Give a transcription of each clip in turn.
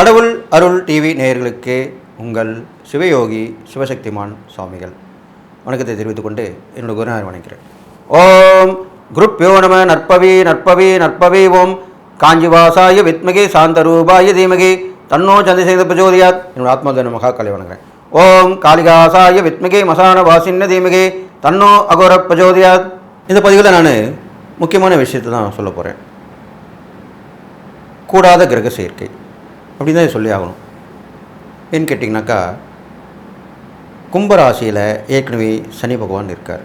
கடவுள் அருள் டிவி நேயர்களுக்கு உங்கள் சிவயோகி சிவசக்திமான் சுவாமிகள். வணக்கத்தை தெரிவித்துக் கொண்டு என்னோட குருநாதர் வணங்குகிறேன் ஓம் குருப் யோனம நற்பவி நற்பவி நற்பவி ஓம் காஞ்சிவாசாய வித்மகி சாந்தரூபாய தீமகி தன்னோ சந்திரசேகர பிரஜோதியாத் என்னோட ஆத்மதன மகாக்கலை வணங்குறேன். ஓம் காளிகாசாய வித்மகி மசான வாசின்ன தீமகி தன்னோ அகோர பிரஜோதியாத் இந்த பதிவில் நான் முக்கியமான விஷயத்தை தான் சொல்ல போகிறேன் கூடாத கிரக சேர்க்கை அப்படின்னு தான் சொல்லி ஆகணும். ஏன்னு கேட்டிங்கனாக்கா கும்பராசியில் ஏற்கனவே சனி பகவான் இருக்கார்.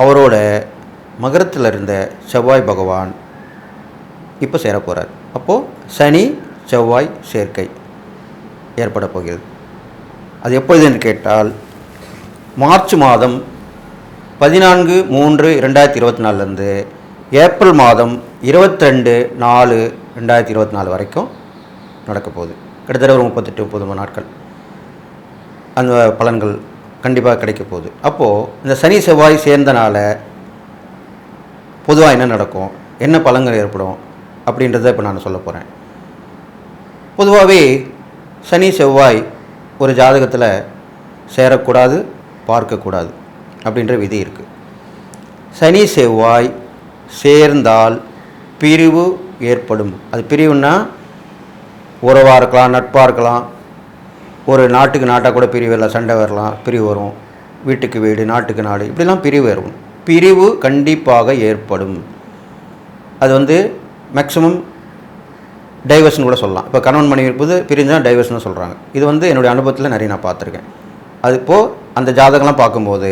அவரோட மகரத்தில் இருந்த செவ்வாய் பகவான் இப்போ சேரப்போகிறார் அப்போது சனி செவ்வாய் சேர்க்கை ஏற்பட போகிறது. அது எப்பொழுதுன்னு கேட்டால் மார்ச் மாதம் பதினான்கு மூன்று ரெண்டாயிரத்தி இருபத்தி நாலுலேருந்து ஏப்ரல் மாதம் இருபத்திரெண்டு நாலு ரெண்டாயிரத்தி இருபத்தி நாலு வரைக்கும் நடக்க போகுது கிட்டத்தட்ட ஒரு முப்பத்தெட்டு முப்பது நாட்கள் அந்த பலன்கள் கண்டிப்பாக கிடைக்க போகுது அப்போது இந்த சனி செவ்வாய் சேர்ந்தனால பொதுவாக என்ன நடக்கும்? என்ன பலன்கள் ஏற்படும்? அப்படின்றத இப்போ நான் சொல்ல போகிறேன் பொதுவாகவே சனி செவ்வாய் ஒரு ஜாதகத்தில் சேரக்கூடாது பார்க்கக்கூடாது அப்படின்ற விதி இருக்குது சனி செவ்வாய் சேர்ந்தால் பிரிவு ஏற்படும். அது பிரிவுன்னா உறவாக இருக்கலாம் நட்பாக இருக்கலாம். ஒரு நாட்டுக்கு நாட்டாக கூட பிரிவு வரலாம் சண்டை வரலாம் பிரிவு வரும். வீட்டுக்கு வீடு நாட்டுக்கு நாடு இப்படிலாம் பிரிவு வரும். பிரிவு கண்டிப்பாக ஏற்படும். அது வந்து மேக்ஸிமம் டைவர்ஷன் கூட சொல்லலாம். இப்போ கணவன் மனைவி இருப்பது பிரிஞ்சால் டைவர்ஷன் சொல்கிறாங்க இது வந்து என்னுடைய அனுபவத்தில் நிறைய நான் பார்த்துருக்கேன். அது இப்போது அந்த ஜாதகம்லாம் பார்க்கும்போது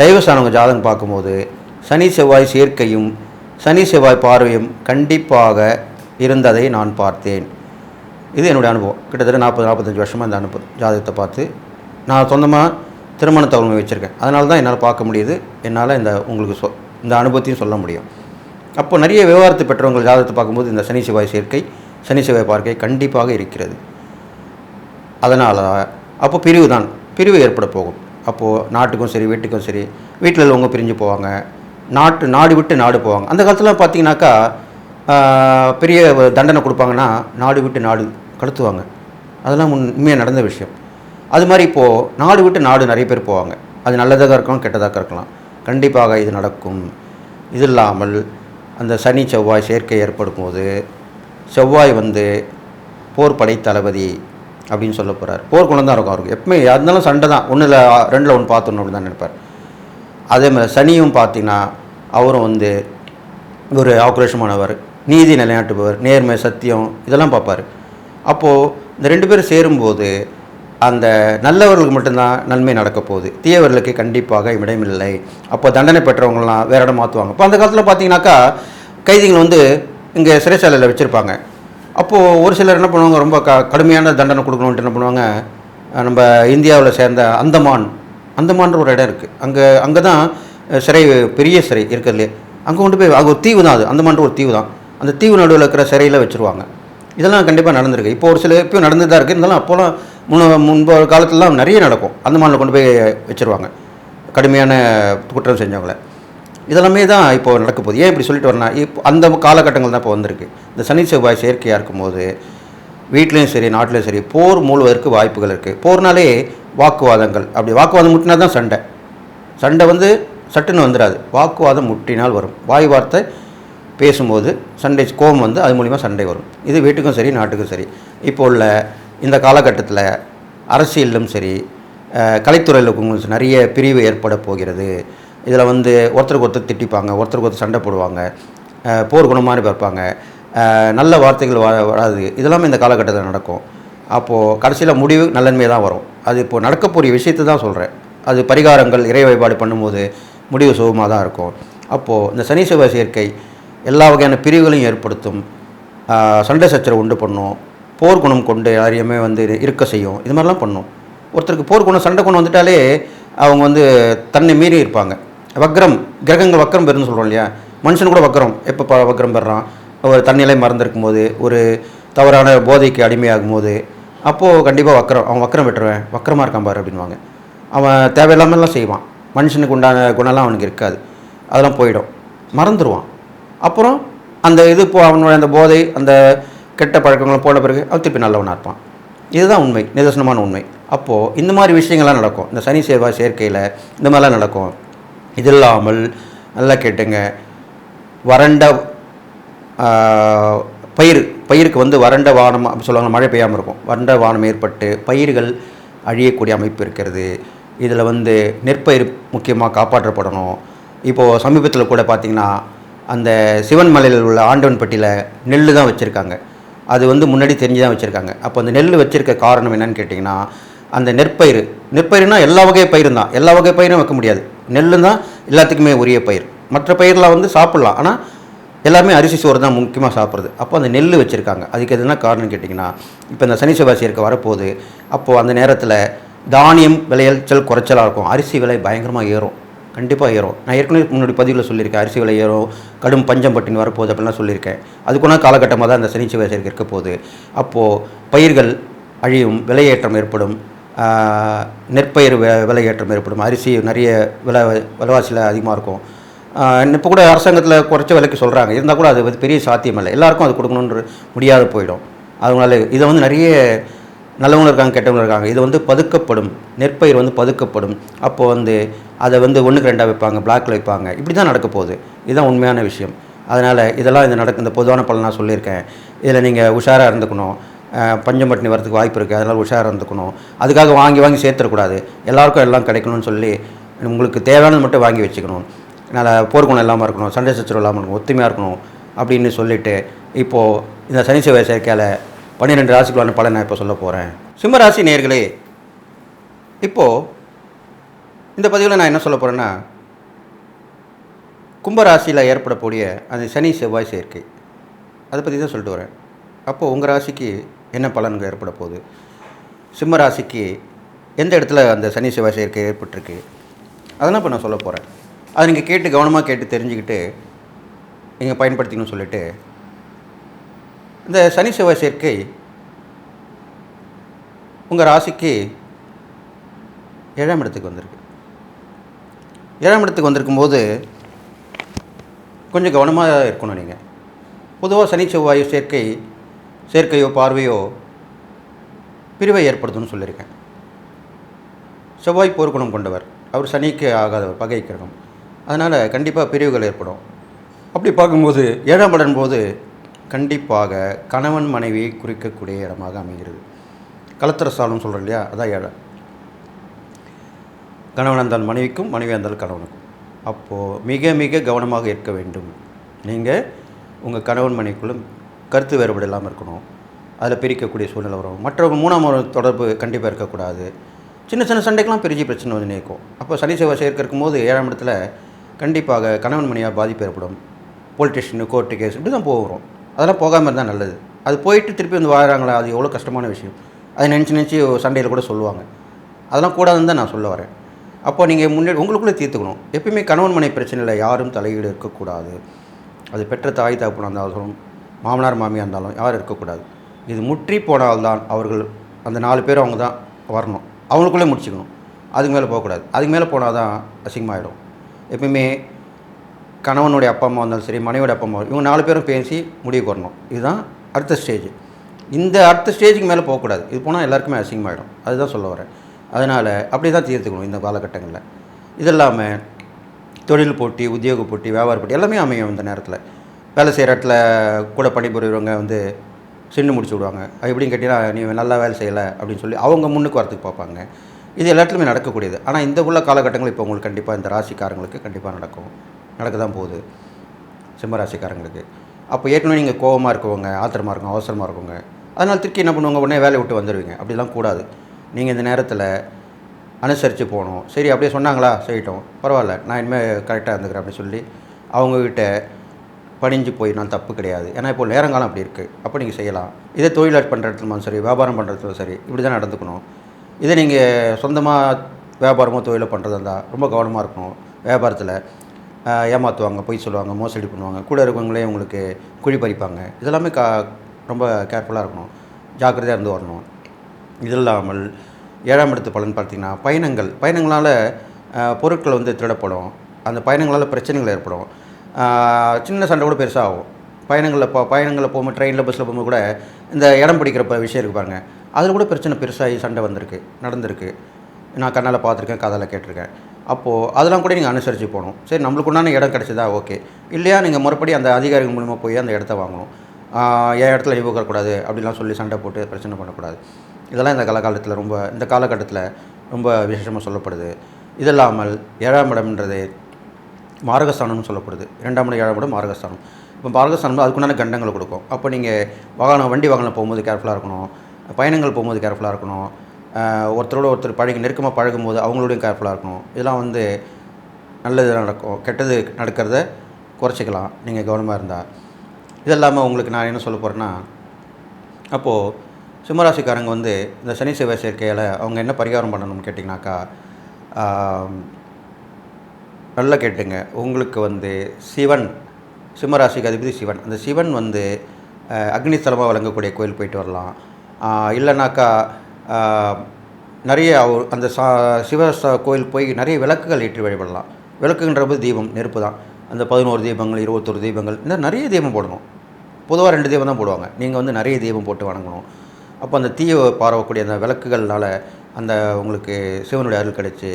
டைவர்ஸ் ஆனவங்க ஜாதகம் பார்க்கும்போது சனி செவ்வாய் சேர்க்கையும் சனி செவ்வாய் பார்வையும் கண்டிப்பாக இருந்ததை நான் பார்த்தேன். இது என்னுடைய அனுபவம். கிட்டத்தட்ட நாற்பது நாற்பத்தஞ்சு வருஷமாக இந்த அனுபவம் ஜாதகத்தை பார்த்து. நான் சொந்தமாக திருமண தவணை வச்சுருக்கேன். அதனால தான் என்னால் பார்க்க முடியுது. என்னால் இந்த உங்களுக்கு சொ இந்த அனுபவத்தையும் சொல்ல முடியும். அப்போ நிறைய விவகாரத்தை பெற்றவங்க ஜாதகத்தை பார்க்கும்போது இந்த சனி செவ்வாய் சேர்க்கை சனி செவ்வாய் பார்க்கை கண்டிப்பாக இருக்கிறது. அதனால் அப்போ பிரிவு தான். பிரிவு ஏற்பட போகும். அப்போது நாட்டுக்கும் சரி வீட்டுக்கும் சரி வீட்டில் உள்ளவங்க பிரிஞ்சு போவாங்க. நாட்டு நாடு விட்டு நாடு போவாங்க. அந்த காலத்தில் பார்த்தீங்கன்னாக்கா பெரிய தண்டனை கொடுப்பாங்கன்னா நாடு விட்டு நாடு கடத்துவாங்க அதெல்லாம் உண்மையாக நடந்த விஷயம். அது மாதிரி இப்போது நாடு விட்டு நாடு நிறைய பேர் போவாங்க. அது நல்லதாக இருக்கலாம் கெட்டதாக இருக்கலாம். கண்டிப்பாக இது நடக்கும். இது இல்லாமல் அந்த சனி செவ்வாய் சேர்க்கை ஏற்படும் போது செவ்வாய் வந்து போர் படை தளபதி அப்படின்னு சொல்ல போகிறார் போர் குணம் தான் இருக்கும் அவருக்கு. எப்பவுமே இருந்தாலும் சண்டை தான். ஒன்றில் ரெண்டில் ஒன்று பார்த்துணும் அப்படின்னு தான் நினைப்பார். அதே மாதிரி சனியும் பார்த்தீங்கன்னா அவரும் வந்து ஒரு ஆக்ரோஷமானவர் நீதி நிலைநாட்டுபவர் நேர்மை சத்தியம் இதெல்லாம் பார்ப்பார். அப்போது இந்த ரெண்டு பேரும் சேரும்போது அந்த நல்லவர்களுக்கு மட்டும்தான் நன்மை நடக்க போகுது. தீயவர்களுக்கு கண்டிப்பாக இடமில்லை. அப்போ தண்டனை பெற்றவங்களாம் வேற இடம் மாற்றுவாங்க இப்போ அந்த காலத்தில் பார்த்தீங்கன்னாக்கா கைதிகள் வந்து இங்கே சிறைச்சாலையில் வச்சுருப்பாங்க. அப்போது ஒரு சிலர் என்ன பண்ணுவாங்க? ரொம்ப க கடுமையான தண்டனை கொடுக்கணுன்ட்டு என்ன பண்ணுவாங்க? நம்ம இந்தியாவில் சேர்ந்த அந்தமான் அந்தமான்ற ஒரு இடம் இருக்குது அங்கே அங்கே தான் சிறை பெரிய சிறை இருக்கிறதுலே. அங்கே கொண்டு போய் அங்கே ஒரு தீவு தான் அது. அந்தமான்ற ஒரு தீவு தான் அந்த தீவு நடுவில் இருக்கிற சிறையில் வச்சுருவாங்க. இதெல்லாம் கண்டிப்பாக நடந்திருக்கு. இப்போ ஒரு சில இப்போ நடந்து தான் இருக்குது இருந்தாலும் அப்போலாம் முன்ன முன்பு காலத்துலலாம் நிறைய நடக்கும். அந்த மாநில கொண்டு போய் வச்சுருவாங்க. கடுமையான குற்றம் செஞ்சவங்கள. இதெல்லாமே தான் இப்போ நடக்க போகுது. ஏன் இப்படி சொல்லிட்டு வரேன்னா இப்போ அந்த காலகட்டங்கள் தான் இப்போ வந்திருக்கு. இந்த சனி செவ்வாய் செயற்கையாக இருக்கும்போது வீட்லேயும் சரி நாட்டிலையும் சரி போர் மூழ்வதற்கு வாய்ப்புகள் இருக்குது போர்னாலே வாக்குவாதங்கள். அப்படி வாக்குவாதம் முட்டினா தான் சண்டை. சண்டை வந்து சட்டுன்னு வந்துடாது வாக்குவாதம் முட்டினால் வரும். வாய் வார்த்தை பேசும்போது சண்டை கோபம் வந்து அது மூலிமா சண்டை வரும். இது வீட்டுக்கும் சரி நாட்டுக்கும் சரி. இப்போ உள்ள இந்த காலகட்டத்தில் அரசியலிலும் சரி கலைத்துறையில் நிறைய பிரிவு ஏற்பட போகிறது. இதில் வந்து ஒருத்தருக்கு ஒருத்தர் திட்டிப்பாங்க ஒருத்தருக்கு ஒருத்தர் சண்டை போடுவாங்க போர் குணமாக பார்ப்பாங்க. நல்ல வார்த்தைகள் வ வராது. இதெல்லாமே இந்த காலகட்டத்தில் நடக்கும். அப்போது கடைசியில் முடிவு நல்லன்மை தான் வரும். அது இப்போது நடக்கக்கூடிய விஷயத்தை தான் சொல்கிறேன் அது பரிகாரங்கள் இறை வழிபாடு பண்ணும்போது முடிவு சுகமாக தான் இருக்கும். அப்போது இந்த சனி செவ்வாய் சேர்க்கை எல்லா வகையான பிரிவுகளையும் ஏற்படுத்தும். சண்டை சச்சரவு உண்டு பண்ணும். போர் குணம் கொண்டு யாரையுமே வந்து இருக்க செய்யும். இது மாதிரிலாம் பண்ணும். ஒருத்தருக்கு போர் குணம் சண்டை குணம் வந்துட்டாலே அவங்க வந்து தன்னை மீறி இருப்பாங்க. வக்ரம் கிரகங்கள் வக்ரம் பெறுன்னு சொல்கிறோம் இல்லையா? மனுஷன் கூட வக்ரம். எப்போ ப வக்ரம் பெறான்? ஒரு தன்னிலை மறந்துருக்கும் போது ஒரு தவறான போதைக்கு அடிமையாகும் போது அப்போது கண்டிப்பாக வக்ரம் அவன் வக்ரம் விட்டுருவேன் வக்ரமாக இருக்கான் பாரு அப்படின்வாங்க அவன் தேவையில்லாமலாம் செய்வான். மனுஷனுக்கு உண்டான குணம்லாம் அவனுக்கு இருக்காது. அதெல்லாம் போயிடும். மறந்துடுவான் அப்புறம் அந்த இது இப்போ அவனுடைய அந்த போதை அந்த கெட்ட பழக்கங்கள் போன பிறகு அவன் திருப்பி நல்லவனாக இருப்பான். இதுதான் உண்மை நிதர்சனமான உண்மை. அப்போது இந்த மாதிரி விஷயங்கள்லாம் நடக்கும். இந்த சனி செவ்வாய் சேர்க்கையில் இந்த மாதிரிலாம் நடக்கும். இது இல்லாமல் நல்லா கேட்டுங்க. வறண்ட பயிர் பயிருக்கு வந்து வறண்ட வானம் அப்படி சொல்லுவாங்க மழை பெய்யாமல் இருக்கும். வறண்ட வானம் ஏற்பட்டு பயிர்கள் அழியக்கூடிய அமைப்பு இருக்கிறது. இதில் வந்து நெற்பயிர் முக்கியமாக காப்பாற்றப்படணும். இப்போது சமீபத்தில் கூட பார்த்திங்கன்னா அந்த சிவன் மலையில் உள்ள ஆண்டவன்பட்டியில் நெல் தான் வச்சுருக்காங்க. அது வந்து முன்னாடி தெரிஞ்சு தான் வச்சுருக்காங்க. அப்போ அந்த நெல் வச்சுருக்க காரணம் என்னன்னு கேட்டிங்கன்னா அந்த நெற்பயிர் நெற்பயிர்னா எல்லா வகை பயிரும் தான் எல்லா வகை பயிரும் வைக்க முடியாது. நெல்லு தான் எல்லாத்துக்குமே உரிய பயிர். மற்ற பயிரெலாம் வந்து சாப்பிட்லாம். ஆனால் எல்லாருமே அரிசி சோறு தான் முக்கியமாக சாப்பிட்றது. அப்போ அந்த நெல் வச்சுருக்காங்க. அதுக்கு எதுனா காரணம் கேட்டிங்கன்னா இப்போ இந்த சனி செவ்வாசியருக்கு வரப்போகுது. அப்போது அந்த நேரத்தில் தானியம் விளைச்சல் குறைச்சலாக இருக்கும். அரிசி விலை பயங்கரமாக ஏறும். கண்டிப்பாக ஏறும். நான் ஏற்கனவே முன்னாடி பதிவில் சொல்லியிருக்கேன் அரிசி விலை ஏறும் கடும் பஞ்சம் பட்டினி வரப்போகுது அப்படின்லாம் சொல்லியிருக்கேன். அதுக்குன்னா காலகட்டமாக தான் அந்த சனி செவ்வாய் இருக்க போகுது. அப்போது பயிர்கள் அழியும் விலையேற்றம் ஏற்படும். நெற்பயிர் விலையேற்றம் ஏற்படும். அரிசி நிறைய விலை விலைவாசியில் அதிகமாக இருக்கும். இப்போ கூட அரசாங்கத்தில் குறைச்ச விலைக்கு சொல்கிறாங்க இருந்தால் கூட அது வந்து பெரிய சாத்தியம் இல்லை எல்லாருக்கும் அது கொடுக்கணுன்ற முடியாது போயிடும். அதனால இதை வந்து நிறைய நல்லவங்களும் இருக்காங்க கெட்டவங்களும் இருக்காங்க. இது வந்து பதுக்கப்படும். நெற்பயிர் வந்து பதுக்கப்படும். அப்போது வந்து அதை வந்து ஒன்றுக்கு ரெண்டாக வைப்பாங்க பிளாக்கில் வைப்பாங்க. இப்படி தான் நடக்க போகுது. இதுதான் உண்மையான விஷயம். அதனால் இதெல்லாம் இந்த நடக்கு இந்த பொதுவான பலன் நான் சொல்லியிருக்கேன். இதில் நீங்கள் உஷாராக இருந்துக்கணும். பஞ்சம் பட்டினி வரதுக்கு வாய்ப்பு இருக்குது அதனால் உஷாராக இருந்துக்கணும். அதுக்காக வாங்கி வாங்கி சேர்த்துடக்கூடாது எல்லாருக்கும் எல்லாம் கிடைக்கணும்னு சொல்லி உங்களுக்கு தேவையானது மட்டும் வாங்கி வச்சுக்கணும். நல்ல போர்க்குணம் இல்லாமல் இருக்கணும் சண்டை சச்சரவு இல்லாமல் இருக்கணும் ஒத்துமையாக இருக்கணும் அப்படின்னு சொல்லிவிட்டு இப்போது இந்த சனி செவ்வாய் சேர்க்கையில் பன்னிரெண்டு ராசிக்குள்ளான பலன் நான் இப்போ சொல்ல போகிறேன் சிம்மராசி நேர்களே இப்போது இந்த பதிவில் நான் என்ன சொல்ல போகிறேன்னா கும்பராசியில் ஏற்படக்கூடிய அந்த சனி செவ்வாய் சேர்க்கை. அதை பற்றி தான் சொல்லிட்டு வரேன். அப்போது உங்கள் ராசிக்கு என்ன பலன்கள் ஏற்பட போகுது? சிம்ம ராசிக்கு எந்த இடத்துல அந்த சனி செவ்வாய் சேர்க்கை ஏற்பட்டிருக்கு? அதெல்லாம் இப்போ நான் சொல்ல போகிறேன் அதை நீங்கள் கேட்டு கவனமாக கேட்டு தெரிஞ்சுக்கிட்டு நீங்கள் பயன்படுத்திக்கணும்னு சொல்லிவிட்டு இந்த சனி செவ்வாய் சேர்க்கை உங்கள் ராசிக்கு ஏழாம் இடத்துக்கு வந்திருக்கு. ஏழாம் இடத்துக்கு வந்திருக்கும்போது கொஞ்சம் கவனமாக இருக்கணும் நீங்கள் பொதுவாக சனி செவ்வாய் சேர்க்கை சேர்க்கையோ பார்வையோ பிரிவை ஏற்படுத்தும்னு சொல்லியிருக்கேன். செவ்வாய் போர்க்குணம் கொண்டவர். அவர் சனிக்கு ஆகாதவர் பகை கிரகம். அதனால் கண்டிப்பாக பிரிவுகள் ஏற்படும். அப்படி பார்க்கும்போது ஏழாம் இடம் போது கண்டிப்பாக கணவன் மனைவியை குறிக்கக்கூடிய இடமாக அமைகிறது. கலத்திர சாலம் சொல்கிறோம் இல்லையா அதான் ஏழம் கணவன் இருந்தால் மனைவிக்கும் மனைவி இருந்தால் கணவனுக்கும். அப்போது மிக மிக கவனமாக இருக்க வேண்டும். நீங்கள் உங்கள் கணவன் மனைவிக்குள்ளும் கருத்து வேறுபாடு இல்லாமல் இருக்கணும். அதில் பிரிக்கக்கூடிய சூழ்நிலை வரும். மற்றவங்க மூணாம் ஒரு தொடர்பு கண்டிப்பாக இருக்கக்கூடாது. சின்ன சின்ன சண்டைக்கெலாம் பிரிஞ்சு பிரச்சனை வந்து நிற்கும் அப்போ சனி செவ்வாய் சேர்க்க இருக்கும்போது ஏழாம் இடத்துல கண்டிப்பாக கணவன் மனைவியாக பாதிப்பு ஏற்படும். போலீஸ் ஸ்டேஷனு கோர்ட்டு கேஸ் இப்படி தான் போகிறோம் அதெல்லாம் போகாமல் இருந்தால் நல்லது. அது போயிட்டு திருப்பி வந்து வாழறாங்களா அது எவ்வளோ கஷ்டமான விஷயம். அதை நினச்சி நினச்சி சண்டையில் கூட சொல்லுவாங்க. அதெல்லாம் கூடாதுன்னு தான் நான் சொல்ல வரேன். அப்போ நீங்கள் முன்னாடி உங்களுக்குள்ளே தீர்த்துக்கணும். எப்பயுமே கணவன் மனை பிரச்சனையில் யாரும் தலையீடு இருக்கக்கூடாது. அது பெற்ற தாய் தகப்பனாக இருந்தாலும் மாமனார் மாமியாக இருந்தாலும் யாரும் இருக்கக்கூடாது. இது முற்றி போனால்தான் அவர்கள் அந்த நாலு பேர் அவங்க தான் வரணும். அவங்களுக்குள்ளே முடிச்சுக்கணும். அதுக்கு மேலே போகக்கூடாது. அதுக்கு மேலே போனால் தான் அசிங்கமாகிடும் எப்பயுமே கணவனுடைய அப்பா அம்மா இருந்தாலும் சரி மனைவியோட அப்பா அம்மா இவங்க நாலு பேரும் பேசி முடிவுக்கு வரணும் இதுதான் அடுத்த ஸ்டேஜ் இந்த அடுத்த ஸ்டேஜுக்கு மேலே போகக்கூடாது. இது போனால் எல்லாருக்குமே அசிங்கமாயிடும். அதுதான் சொல்ல வரேன். அதனால் அப்படி தான் தீர்த்துக்கணும் இந்த காலகட்டங்களில். இது இல்லாமல் தொழில் போட்டி உத்தியோக போட்டி வியாபார போட்டி எல்லாமே அமையும் இந்த நேரத்தில். வேலை செய்கிற இடத்துல கூட பணிபுரியவங்க வந்து சின்ன முடிச்சு விடுவாங்க. அது எப்படின்னு கேட்டிங்கன்னா நீ நல்லா வேலை செய்யலை அப்படின்னு சொல்லி அவங்க முன்னுக்கு வரத்துக்கு பார்ப்பாங்க. இது எல்லாத்துலேயுமே நடக்கக்கூடியது. ஆனால் இந்த உள்ள காலகட்டங்கள் இப்போ உங்களுக்கு கண்டிப்பாக இந்த ராசிக்காரங்களுக்கு கண்டிப்பாக நடக்கும். நடக்க தான் போகுது. சிம்மராசிக்காரங்களுக்கு. அப்போ ஏற்கனவே நீங்கள் கோவமாக இருக்கவங்க ஆத்திரமாக இருக்கும் அவசரமாக இருக்கவங்க அதனால் திருப்பி என்ன பண்ணுவாங்க? உடனே வேலையை விட்டு வந்துடுவீங்க அப்படிலாம் கூடாது. நீங்கள் இந்த நேரத்தில் அனுசரித்து போகணும். சரி அப்படியே சொன்னாங்களா? செய்யட்டும் பரவாயில்ல நான் இனிமேல் கரெக்டாக இருந்துக்கிறேன் அப்படின்னு சொல்லி அவங்கக்கிட்ட பணிஞ்சு போய் நான் தப்பு கிடையாது. ஏன்னா இப்போ நேரங்காலம் அப்படி இருக்குது அப்போ நீங்கள் செய்யலாம். இதே தொழிலாட் பண்ணுற இடத்துலும் சரி வியாபாரம் பண்ணுறதுலும் சரி இப்படி தான் நடந்துக்கணும். இதே நீங்கள் சொந்தமாக வியாபாரமோ தொழிலோ பண்ணுறதா இருந்தால் ரொம்ப கவனமாக இருக்கணும். வியாபாரத்தில் ஏமாற்றுவாங்க பொய் சொல்லுவாங்க மோசடி பண்ணுவாங்க. கூட இருக்கவங்களே உங்களுக்கு குழி பறிப்பாங்க இதெல்லாமே கா ரொம்ப கேர்ஃபுல்லாக இருக்கணும். ஜாக்கிரதையாக இருந்து வரணும். இது இல்லாமல் ஏழாம் இடத்து பலன் பார்த்திங்கன்னா பயணங்கள். பயணங்களால் பொருட்கள் வந்து திருடப்படும். அந்த பயணங்களால் பிரச்சனைகள் ஏற்படும். சின்ன சண்டை கூட பெருசாக ஆகும். பயணங்களில் போ பயணங்களில் போகும்போது ட்ரெயினில் பஸ்ஸில் போகும்போது கூட இந்த இடம் பிடிக்கிற விஷயம் இருக்கு பாருங்கள் அதில் கூட பிரச்சனை பெருசாகி சண்டை வந்திருக்கு நடந்திருக்கு. நான் கண்ணால் பார்த்துருக்கேன் கதையில் கேட்டிருக்கேன். அப்போது அதெல்லாம் கூட நீங்கள் அனுசரித்து போகணும். சரி நம்மளுக்கு உண்டான இடம் கிடச்சிதா? ஓகே. இல்லையா நீங்கள் முறைப்படி அந்த அதிகாரிகள் மூலிமா போய் அந்த இடத்த வாங்கணும். என் இடத்துல இவ கூடாது அப்படிலாம் சொல்லி சண்டை போட்டு பிரச்சனை பண்ணக்கூடாது. இதெல்லாம் இந்த காலகாலத்தில் ரொம்ப இந்த காலகட்டத்தில் ரொம்ப விசேஷமாக சொல்லப்படுது. இது இல்லாமல் ஏழாம் இடம்ன்றது மார்கஸ்தானம்னு சொல்லப்படுது. இரண்டாம் இடம் ஏழாம் இடம் மார்கஸ்தானம் இப்போ மார்கஸ்தானம் அதுக்குண்டான கண்டங்களை கொடுக்கும். அப்போ நீங்கள் வாகனம் வண்டி வாகனம் போகும்போது கேர்ஃபுல்லாக இருக்கணும். பயணங்கள் போகும்போது கேர்ஃபுல்லாக இருக்கணும். ஒருத்தரோட ஒருத்தர் பழகி நெருக்கமாக பழகும்போது அவங்களோடையும் கேர்ஃபுல்லாக இருக்கணும். இதெல்லாம் வந்து நல்லது நடக்கும். கெட்டது நடக்கிறத குறைச்சிக்கலாம். நீங்கள் கவனமாக இருந்தால் இது இல்லாமல் உங்களுக்கு நான் என்ன சொல்ல போகிறேன்னா அப்போது சிம்மராசிக்காரங்க வந்து இந்த சனி செவ்வாய் சேர்க்கையில் அவங்க என்ன பரிகாரம் பண்ணணும்னு கேட்டிங்கனாக்கா நல்லா கேட்டுங்க. உங்களுக்கு வந்து சிவன் சிம்மராசிக்கு அதிபதி சிவன். அந்த சிவன் வந்து அக்னிஸ்தலமாக அக்னி ஸ்தலமாக வழங்கக்கூடிய கோயில் போயிட்டு வரலாம். இல்லைனாக்கா நிறைய அந்த சா சிவ கோயில் போய் நிறைய விளக்குகள் ஏற்றி வழிபடலாம். விளக்குன்றபோது தீபம் நெருப்பு தான். அந்த பதினோரு தீபங்கள் இருபத்தொரு தீபங்கள் இந்த நிறைய தீபம் போடணும். பொதுவாக ரெண்டு தீபம் தான் போடுவாங்க. நீங்கள் வந்து நிறைய தீபம் போட்டு வணங்கணும். அப்போ அந்த தீய பரவக்கூடிய அந்த விளக்குகள்னால் அந்த உங்களுக்கு சிவனுடைய அருள் கிடைச்சி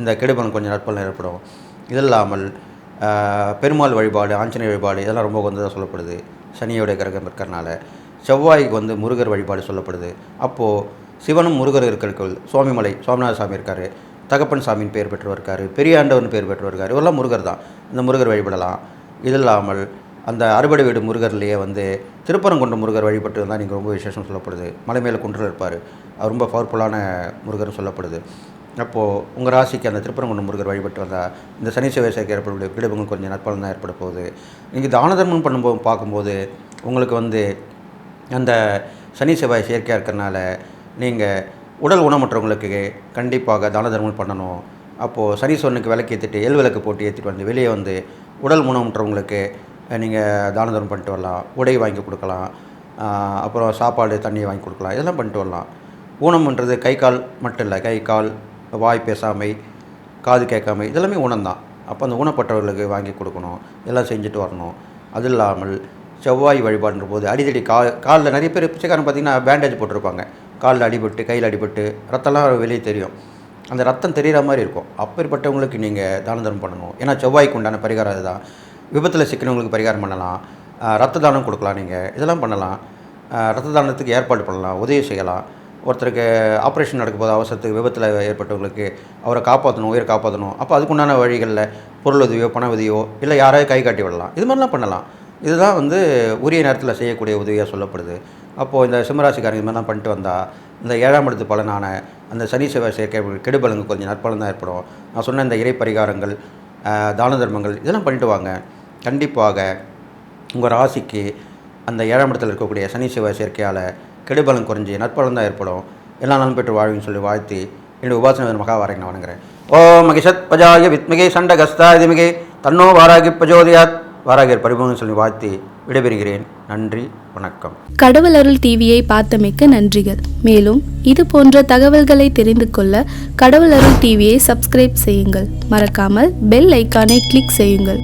இந்த கெடுபலம் கொஞ்சம் நற்பலன் ஏற்படும். இது இல்லாமல் பெருமாள் வழிபாடு ஆஞ்சநேய வழிபாடு இதெல்லாம் ரொம்ப வந்ததாக சொல்லப்படுது. சனியோடைய கிரகம் இருக்கிறனால. செவ்வாய்க்கு வந்து முருகர் வழிபாடு சொல்லப்படுது. அப்போது சிவனும் முருகர் இருக்கிற கோயில் சுவாமிமலை சுவாமிநாத சாமி இருக்கார். தகப்பன் சாமியின் பேர் பெற்றவர் இருக்கார். பெரியாண்டவன் பேர் பெற்றவர் இருக்கார். இவரெல்லாம் முருகர் தான். இந்த முருகர் வழிபடலாம். இது இல்லாமல் அந்த அறுபடை வீடு முருகர்லேயே வந்து திருப்பரங்குன்ற முருகர் வழிபட்டு இருந்தால் நீங்கள் ரொம்ப விசேஷம் சொல்லப்படுது. மலை மேலே குன்றில் இருப்பார். அவர் ரொம்ப பவர்ஃபுல்லான முருகர்னு சொல்லப்படுது. அப்போது உங்கள் ராசிக்கு அந்த திருப்பரங்குன்ற முருகர் வழிபட்டு வந்தால் இந்த சனி செவ்வாய் ஏற்படக்கூடிய பீடபங்கள் கொஞ்சம் நற்பலன் தான் ஏற்பட போகுது. நீங்கள் தான தர்மம் பண்ணும்போது பார்க்கும்போது உங்களுக்கு வந்து அந்த சனி செவ்வாய் செயற்கையாக இருக்கிறனால நீங்கள் உடல் ஊனமுற்றவங்களுக்கு கண்டிப்பாக தான தர்மம் பண்ணணும். அப்போது சனீஸ்வரனுக்கு விளக்கு ஏற்றிட்டு எல் விளக்கு போட்டு ஏற்றிட்டு வந்து வெளியே வந்து உடல் ஊனமுற்றவங்களுக்கு நீங்கள் தான தர்மம் பண்ணிட்டு வரலாம். உடை வாங்கி கொடுக்கலாம். அப்புறம் சாப்பாடு தண்ணி வாங்கி கொடுக்கலாம். இதெல்லாம் பண்ணிட்டு வரலாம். ஊனம்ன்றது கை கால் மட்டும் இல்லை. கை கால் வாய் பேசாமை காது கேட்காமை இதெல்லாமே ஊனம்தான் அப்போ அந்த ஊனப்பட்டவர்களுக்கு வாங்கி கொடுக்கணும். இதெல்லாம் செஞ்சுட்டு வரணும். அது இல்லாமல் செவ்வாய் வழிபாடுன்ற போது அடிதடி கா காலில் நிறைய பேர் பிச்சைக்காரன் பார்த்தீங்கன்னா பேண்டேஜ் போட்டிருப்பாங்க. காலில் அடிபட்டு கையில் அடிபட்டு ரத்தம்லாம் வெளியே தெரியும். அந்த ரத்தம் தெரிகிற மாதிரி இருக்கும். அப்பேற்பட்டவங்களுக்கு நீங்கள் தான தர்மம் பண்ணணும். ஏன்னா செவ்வாய்க்கு உண்டான பரிகாரம் அதுதான். விபத்தில் சிக்கினவங்களுக்கு பரிகாரம் பண்ணலாம். ரத்த தானம் கொடுக்கலாம் நீங்கள் இதெல்லாம் பண்ணலாம். ரத்த தானத்துக்கு ஏற்பாடு பண்ணலாம். உதவி செய்யலாம். ஒருத்தருக்கு ஆப்ரேஷன் நடக்கும்போது அவசரத்துக்கு விபத்தில் ஏற்பட்டவங்களுக்கு அவரை காப்பாற்றணும் உயிரை காப்பாற்றணும் அப்போ அதுக்குண்டான வழிகளில் பொருள் உதவியோ பண உதவியோ இல்லை யாராவது கை காட்டி விடலாம். இது மாதிரிலாம் பண்ணலாம். இதுதான் வந்து உரிய நேரத்தில் செய்யக்கூடிய உதவியாக சொல்லப்படுது. அப்போது இந்த சிம்மராசிக்காரங்க இது மாதிரிலாம் பண்ணிட்டு வந்தால் இந்த ஏழாம் இடத்து பலனான அந்த சனி செவ்வாய் சேர்க்கை கெடுபலங்க கொஞ்சம் நற்பலன் தான் ஏற்படும். நான் சொன்ன இந்த இறை பரிகாரங்கள் தான தர்மங்கள் இதெல்லாம் பண்ணிட்டு வாங்க. கண்டிப்பாக உங்கள் ராசிக்கு அந்த ஏழாம் இடத்துல இருக்கக்கூடிய சனி செவ்வாய் சேர்க்கையால் கெடுபலன் குறைஞ்சி நற்பலன் தான் ஏற்படும். எல்லா நலன் பெற்று வாழ்வின்னு சொல்லி வாழ்த்தி என்னுடைய உபாசன மகாவாரை நான் வணங்குறேன். ஓ மகிஷத் பஜாய வித்மிகை சண்டகஸ்தா இதுமிகை தன்னோ வாராகி பிரஜோதியாத் வாராகர் பரிபூர்ணம் சொல்லி வாழ்த்தி விடைபெறுகிறேன். நன்றி வணக்கம். கடவுள் அருள் டிவியை பார்த்தமைக்க நன்றிகள். மேலும் இது போன்ற தகவல்களை தெரிந்து கொள்ள கடவுள் அருள் டிவியை சப்ஸ்கிரைப் செய்யுங்கள். மறக்காமல் பெல் ஐக்கானை கிளிக் செய்யுங்கள்.